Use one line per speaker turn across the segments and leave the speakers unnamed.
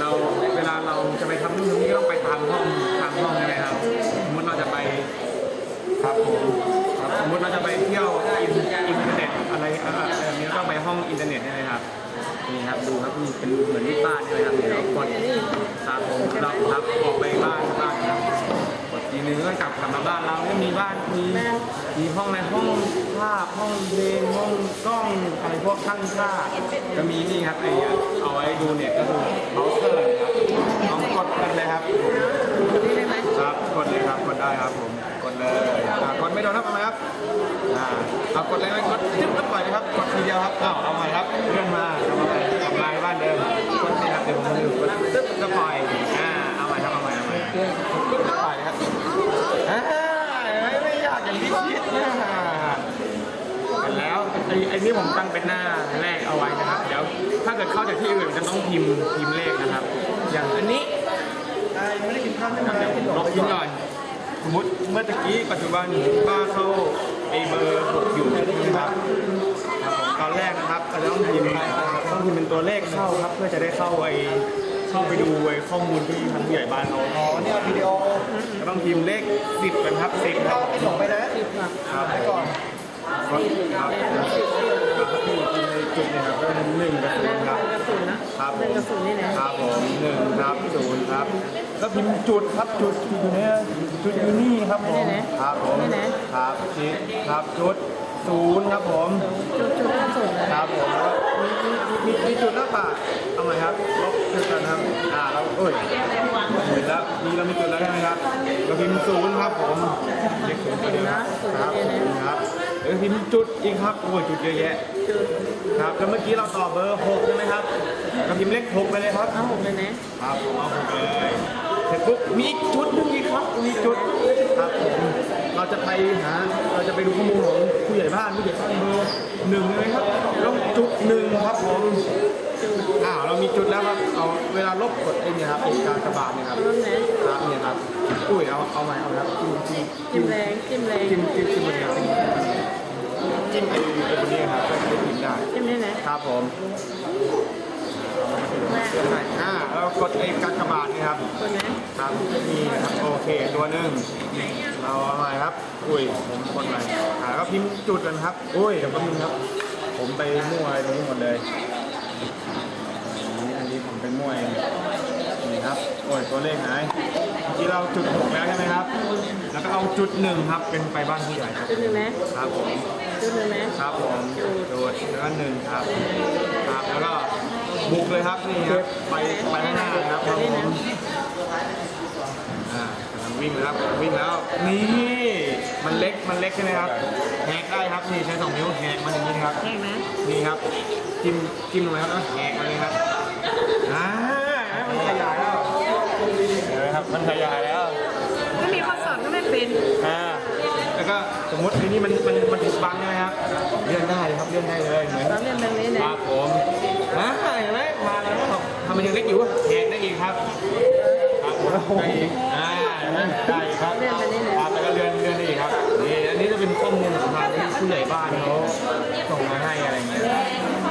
เราเวลาเราจะไปทำนู่นทำนี่ก็ต้องไปตามห้องตามห้องใช่ไหมครับสมมติเราจะไปครับผมครับสมมติเราจะไปเที่ยวอินเทอร์เน็ตอะไรอะไรแบบนี้ต้องไปห้องอินเทอร์เน็ตใช่ไหมครับนี่ครับดูครับนี่เป็นเหมือนที่บ้านใช่ไหมครับเดี๋ยวเรากดครับผมเราครับออกไปบ้าน บ้านมีมีห้องในห้องภาพห้องเพลงห้องกล้องอะไรพวกข้างค่าก็มีนี่ครับไอ้เอาไว้ดูเน็ตก็คือเบราว์เซอร์ครับลองกดกันเลยครับ
นี่ได้ไหม
ครับกดเลยครับกดได้ครับผมกดเลยอ่ากดไม่โดนครับเอาไหมครับอ่าเอากดเลยไหมกดจิ๊บแล้วปล่อยเลยครับกดทีเดียวครับอ้าวเอาใหม่ ไอ้ไอ้นี่ผมตั้งเป็นหน้าแรกเอาไว้นะครับ เดี๋ยวถ้าเกิดเข้าจากที่อื่นจะต้องพิมพ์พิมพ์เลขนะครับ อย่างอันนี้
ไม่ได้กินข้าวใช่ไหม
เดี๋ยวผมลบทิ้งก่อนสมมติเมื่อตะกี้ปัจจุบันป้าเข้าไอเบอร์หกอยู่นะครับครับผมตอนแรกนะครับเราจะต้องพิมพ์ต้องพิมพ์เป็นตัวเลขเข้าครับ เพื่อจะได้เข้าไอเข้าไปดูไอข้อมูลที่ทางผู้ใหญ่บ้านเรา
อ๋อเนี่ยวิดีโอ
ก็ต้องพิมพ์เลขสิบกันครับสิบค
ก็
รับ
ไปส่งไปนะ
ครับ
ไปก่อน
ครับครับที่ในจุดนี่ยครับก็เป็นหนึ่งกับศูนย์ครับ
กระสุนนะครับ
ผ
เป็น
ม
กระสุนนี่นะครับ
ผมหนึ่งครับศูนย์ครับก็พิมพ์จุดครับจุดอยู่เนี่ยจุดอยู่นี่ครับผมครับผมครับชิดครับจุดศูนย์ครับผม
จุดจุดกระสุนนะครับ
ผมแล้วมีมีมีจุดหน้าปากเอาใหมครับลบจุดกันครับอ่าเราเอ้ย เห็นแล้วมีเรามีจุดแล้วใช่ไหมครับเราพิมพ์ศูนย์ครับผมเลขศูนย์ตัวเดียวครับครับผมครับเดี๋ยวพิมพ์จุดอีกครับโอ้ยจุดเยอะแยะ
จุด
ครับแล้วเมื่อกี้เราต่อเบอร์หกใช่ไหมครับก็พิมพ์เลขหกไปเลยครับ
เอาหกเลยนะครับ
ผมเอาหกเลยเสร็จปุ๊บมีอีกจุดหนึงอีกครับมีจุดครับผมเราจะไปหาเราจะไปดูข้อมูลของผู้ใหญ่บ้านผู้ใหญ่บ้านเบอร์หนึ่งเลยครับต้องจุดหนึ่งครับผมอ้าวเรามีจุดแล้วครับ เอาเวลาลบกดไอ้เนี่ยครับไอ้การกระบาดเนี่ยครับ
เริ่มนะครับ
เนี่ยครับอุ้ยเอาเอาใหม่เอาครับจิ้มจิ้ม
จิ้มแรงจิ้มแรง
จิ้มจิ้มจิ้มเลยครับจิ้มไอ้ไอ้คนนี้ครับก็จะได้พิมพ์ได้
จิ้มนี่นะครับ
ผมอ่าเรากดไอ้กากบาทนี่ครับ
คนนะครับ
นี่นะครับโอเคตัวหนึ่งเราเอาใหม่ครับ อุ้ยผมกดใหม่อ่าก็พิมพ์จุดกันครับ อุ้ยเดี๋ยวแป๊บนึงครับ ผมไปมั่วอะไรตรงนี้หมดเลยอันนี้อันนี้ผมไปมั่วเองนี่ ครับโอ้ยตัวเลขไหนเมื่อกี้เราจุดหกแล้วใช่ไหมครับ แล้วก็เอาจุดหนึ่งครับเป็นไปบ้านผู้ใหญ่ครับ
จุดหนึ่งนะครับ
ผม
จุดหนึ่งนะครับ
ผมโดดแล้วก็หนึ่งครับครับแล้วก็บุกเลยครับนี่ครับไปไปข้างหน้าครับครับผมอ่ากำลังวิ่งแล้วครับกำลังวิ่งแล้วนี่มันเล็กมันเล็กใช่ไหมครับแหกได้ครับนี่ใช้สองนิ้วแหกมันอย่างนี้ครับ
แห้งนะ
นี่ครับจิ้มจิ้มลงไปครับแล้วแหกมันเลยครับอ่ามันขยายแล้วเห็นไห มครับมันขยายแล้ว
ไม่มีข้อสอบก็ไม่เป็น
อ่าแล้วก็สมมติไอ้นี่มันมันมันถูกบังใช่ไหมครับเลื่อนได้เลยครับเลื่อนได้เลยเหมือน
เราเรียนแบบนี้
ค
นะ
รับผมอ่าเห็นไหมมาแล้วทำมันยังเล็กอยู่แหกได้อีกครับครับผมได้อีกอ่าเห็นไหมได้อีกครับ
เรียนแบบนี้นะครับ
แล้วก็เลื่อนเลื่อนได้อีกครับนี่อันนี้จะเป็นข้อมูลของทางที่ผู้ใหญ่บ้านเขาส่งมาให้อะไรเงี้ย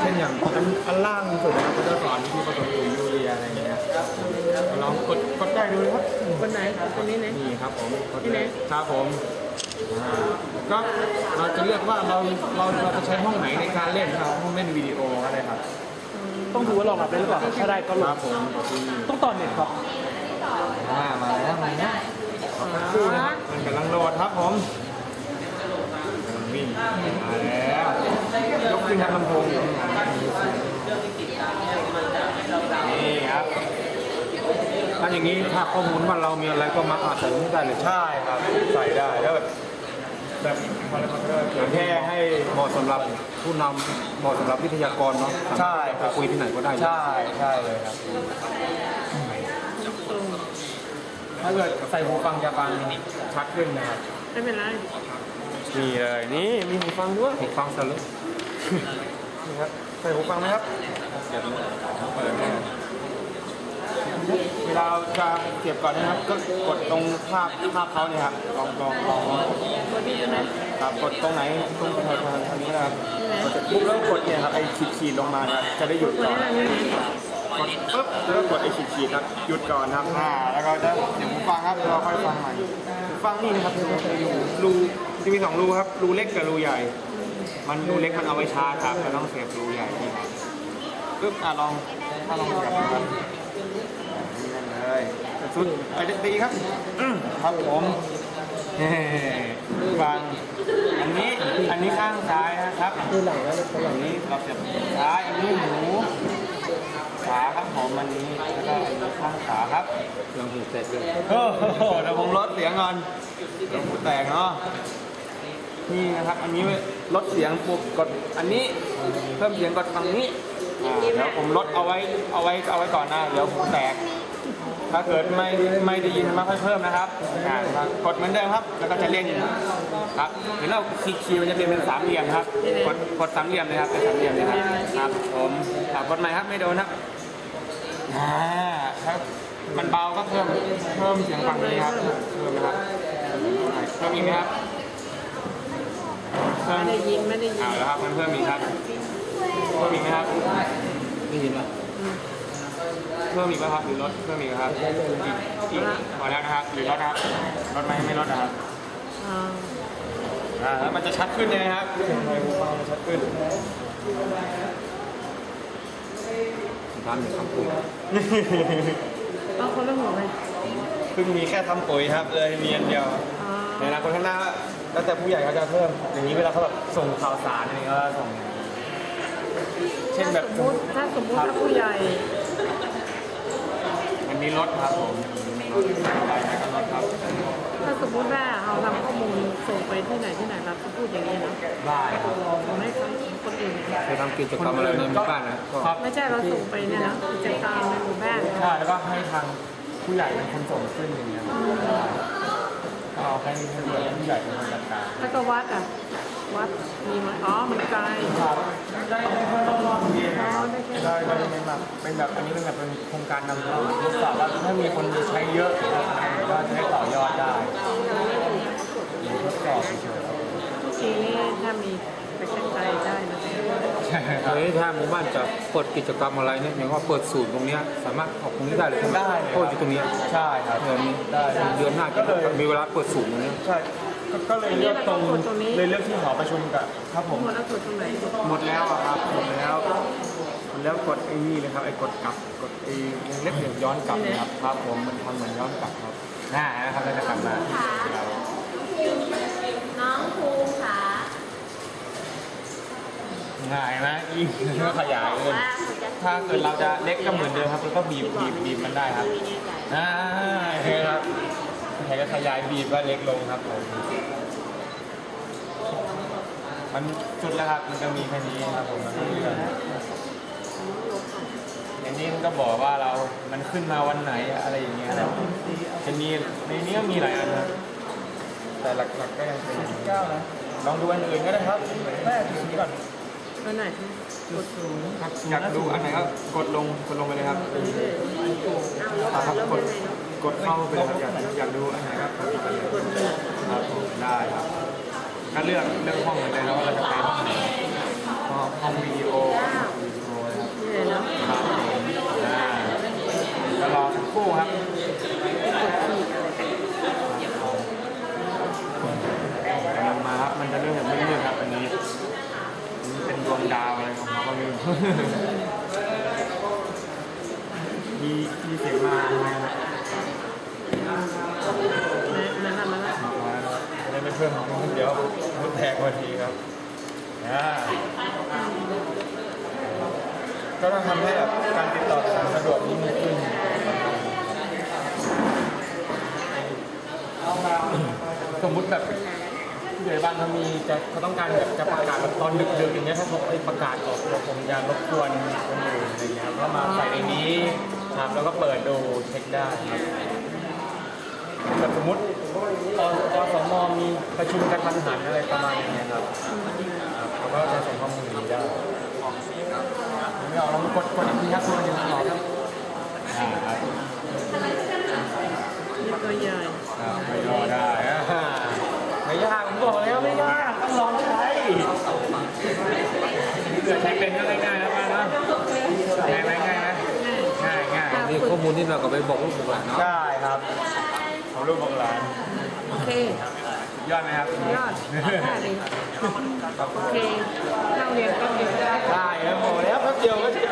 เช่นอย่างอันอันล่างสุดนะครับก็จะสอนวิธีผสมปุ๋ยยูเรียอะไรเงี้ยล องกดกดได้ดูเลยครับ
คนไหนคนนี้นะ
นี่ครับผมกด
นี่
เล
นะ
ยครับผมอ่าก็เราจะเลือกว่าเราเราเราจะใช้ห้องไหนในการเล่นครับห้องเล่นวิดีโอก็ได้ครับ
ต้องดูว่ารองรับได้หรือเปล่าถ้าได้ก็
ค
ล
รั
ง
บผมกดที่
ต้องต่อเน็ตครับ
อ่ามาแล้วมาแล้ว
อ๋อ
มันกำลังโหลดครับผมกำลังวิ่งมาแล้วยกขึ้นครับลำโพงอยู่ข้างหลังนี่ครับถ้า อย่างนี้ถ้าข้อมูลว่าเรามีอะไรก็มาอาจใส่ได้เลยใช่ครับใส่ได้แล้วแบบแบบอะไรมันก็เผยแพร่ให้เหมาะสำหรับผู้นำเหมาะสำหรับวิทยากรเนาะใช่ไปคุยที่ไหนก็ได้ใช่ใช่เลยครับ ถ้าเกิดใส่หูฟังจะฟังชัดขึ้นนะครับ
ไม่เป็นไร
นี่เลยนี่มีหูฟังด้วยหูฟังสลุกนี่ครับใส่หูฟังไหมครับ เดี๋ยวเปิดให้เวลาจะเก็บก่อนนะครับ ก็กดตรงภาพภาพเขาเนี่ยครับลองลองลองลองกด
คนนี้นะ
ครับกดตรงไหนตรงทางทางนี้นะครับกดเสร็จปุ๊บแล้วกดเนี่ยครับไอ้ขีดขีดๆลงมานะครับจะได้หยุด
คน
ก่อน
นี้นะนี่นะ
ขีดครับหยุดก่อนครับอ่าแล้วก็จะเดี๋ยวผมฟังครับเราค่อยฟังใหม่ฟังนี่นะครับรูจะมีสองรูครับรูเล็กกับรูใหญ่ มันรูเล็กมันเอาไว้ชาร์จครับมันต้องเสียบรูใหญ่นี่ครับปึ๊บอะลองถ้าลองกลับดูครับ นี่นั่นเลยสุดไปดีครับครับผมเฮ้ฟังอันนี้อันนี้ข้างซ้ายนะครับ
ดูหลังแล้วเป็นหลัง
นี้เราจะซ้ายอันนี้หมูขาครับผมอันนี้แล้วก็อันนี้ข้างขาครับ
ลองหูเสร็จเลย
โอ้โหเดี๋ยวผมลดเสียงก่อนเดี๋ยวหูแตกเนาะนี่นะครับ อันนี้ลดเสียงปุ๊บกดอันนี้ เพิ่มเสียงกดฝั่งนี้เดี๋ยวผมลดเอาไว้เอาไว้เอาไว้ก่อนนะเดี๋ยวหูแตก ถ้าเกิดไม่ไม่ได้ยินมาค่อยเพิ่มนะครับอ่ากดเหมือนเดิมครับ แล้วก็จะเล่นครับเห็นเราคีย์คีย์มันจะเป็นเป็นสามเหลี่ยมครับ กดกดสามเหลี่ยมเลยครับเป็นสามเหลี่ยมเลยครับครับผมอ่ากดใหม่ครับไม่โดนครับอ่าครับมันเบาก็เพิ่มเพิ่มเสียงฝั่งนี้ครับ เพิ่มนะครับเพิ่มอีกไหมครับเพิ่ม
ไม่ได้ยินไม่ได้ยิ
อ่านแล้วครับมันเพิ่มอีกครับเพิ่มอีกไหมครับ
ได้ยินป่ะ
เพิ่มอีกไหมครับหรือลดเพิ่มอีกไหมครับอีกอีกพอแล้วนะครับหรือลดนะครับลดไหมไม่ลดนะครับ
อ่า
อ่าแล้วมันจะชัดขึ้นเลยนะครับไมโครโฟนมันชัดขึ้น
ทำหนึ่งคำพูด
เอาคนละหัวไหม
เพิ่งมีแค่ทำปุ๋ยครับเลยมีอันเดียว
อ่า
ในอนาคตข้างหน้าแล้วแต่ผู้ใหญ่เขาจะเพิ่ม อย่างนี้เวลาเขาแบบส่งข่าวสารอะไรก็ส่ง เช่น
ถ้า
แบบ
สมมติถ้าสมมติถ้าผู้ใหญ่
อันนี้ลดครับผมลดได้ไหมก็ลดครับ
ถ้าสมมติว่าเราทำข้อมูลส่งไปที่ไหนที่ไหนเราจะพูดอย่างนี้เนาะ
ได้ครับ
ส่งให้คนคนอื่น
เคยทำกิจกรรมอะไรในหมู่บ้านนะก็
ครับ
ไม่ใช่เราส่งไปเนี่ยนะกิจกรรมในหมู่บ้าน
ใช่แล้วก็ให้ทางผู้ใหญ่เป็นคนส่งขึ้นอย่างเงี้ยครับก็ เอาให้ให้ผู้ใหญ่เป็นคนจัดการ
แล้วก็วัดอะ วัดมีไหมอ๋อ มันไกล
ครับได้ได้แค่รอบๆเดียว
อ๋อได้แค่
ได้ได้ไม่มากเป็นแบบอันนี้เป็นแบบเป็นโครงการนำร่องทดสอบว่าถ้ามีคนใช้เยอะก็จะได้ต่อยอดได้ทดสอบเฉย
ทุกทีนี่ถ้ามีไปไกลๆได้นะ
ๆใช่ครับ
เฮ้ยถ้าหมู่บ้านจะเปิดกิจกรรมอะไรเนี่ยอย่างว่าเปิดศูนย์ตรงเนี้ยสามารถออกตรงนี้ได้เลยใช่ไหม
ได้เลย
โทษอยู่ตรงเนี้ย
ใช่ครับ
เดือนนี้
ได้
เดือนหน้าจะมีเวลาเปิดศูนย์ตรงนี้
ใช่ก็ก็เลยเลือกตรงเลยเลือกที่หอประชุมกับครับผม
หมดแล้วกดตรงไหน
หมดแล้วอะครับหมดแล้วหมดแล้วกดไอ้นี่เลยครับไอ้กดกลับกดไอ้วงเล็บเหลี่ยมย้อนกลับนะครับครับผมมันทำเหมือนย้อนกลับครับน่านะครับแล้วจะกลับมาที่เรา
ง่า
ยนะยิ่งก็ขยายเลย
ว่าคุณจะ
ถ้าเกิดเราจะเล็กก็เหมือนเดิมครับแล้วก็บีบบีบบีบมันได้ครับ
ไม่แน่ใจ
อ่าโอเคครับใครก็ขยายบีบว่าเล็กลงครับผมมันสุดแล้วครับมันก็มีแค่นี้ครับผมมันไม่มีอะไรอย่างนี้มันก็บอกว่าเรา มันขึ้นมาวันไหนอะไรอย่างเงี้ยครับจะมีในนี้ก็มีหลายอันครับแต่หลักๆก็ยังเป็นเก้านะลองดูอันอื่นก็ได้ครับแรกดูก่อน
ตัวไหนกดศูนย์
ครับอยากดูอันไหนก็กดลงกดลงไปเลยครับ
เอาลบ
ครับ
ลบ
กด
ยังไงเนาะ
กดเข้าไปเลยครับอยากอยากดูอันไหนครับกดเข้าไปเลย
กดหนึ่ง
ครับผมได้ครับก็เลือกเลือกห้องเหมือนกันแล้วว่าเราจะไปห้องไหนก็ห้องวิดีโอวิดีโอนะครับ
นี่เลยเนาะ
ครับผมได้ก็รอสักครู่ครับ
กดขีดอะไร
กำลังมาครับมันจะเริ่มแบบมืดๆครับอันนี้อันนี้เป็น ดวงดาวอะไรของเขาก็ไม่รู้มีมีเสียงมาไหมครับ
นั่นน่ะมัน
ได้ไม่เพิ่มเดี๋ยวมุดแทกพอทีครับอ่าก็ต้องทำให้แบบการติดต่อสารสะดวกยิ่งขึ้นสมมติแบบ ผู้ใหญ่บ้านเขามีจะเขาต้องการแบบจะประกาศแบบตอนดึกๆอย่างเงี้ยถ้าเขาไปประกาศออกเราคงจะรบกวนคนอื่นอะไรเงี้ยครับก็มาใส่ในนี้ครับแล้วก็เปิดดูเช็คได้ครับแบบสมมติออสมมีประชุมกระทันหันอะไรประมาณอย่างเงี้ยครับครับเขาก็จะส่งข้อมูลนี้ได้ไม่ออกลองกดกดอีกทีครับตัวเดียวออกครับอ่าครับ
มีตัวใหญ่
ครับไม่รอได้อ่า ไม่ยากผมบอกแล้วไม่ยากต้องลองใช้เกิดใช้เป็นก็ง่ายๆแล้วมาเนาะง่ายไหมง่ายไหมง่ายง่าย
นี่ข้อมูลที่เราก็ไปบอกลูกหลานเนาะ
ได้ครับของลูกของหลาน
โอเค
ยอดไหมครับสุด
ยอดเลยโอเคเราเรียนก็เรียนได้
ได้แล้วพอแล้วครับเดียว
ก็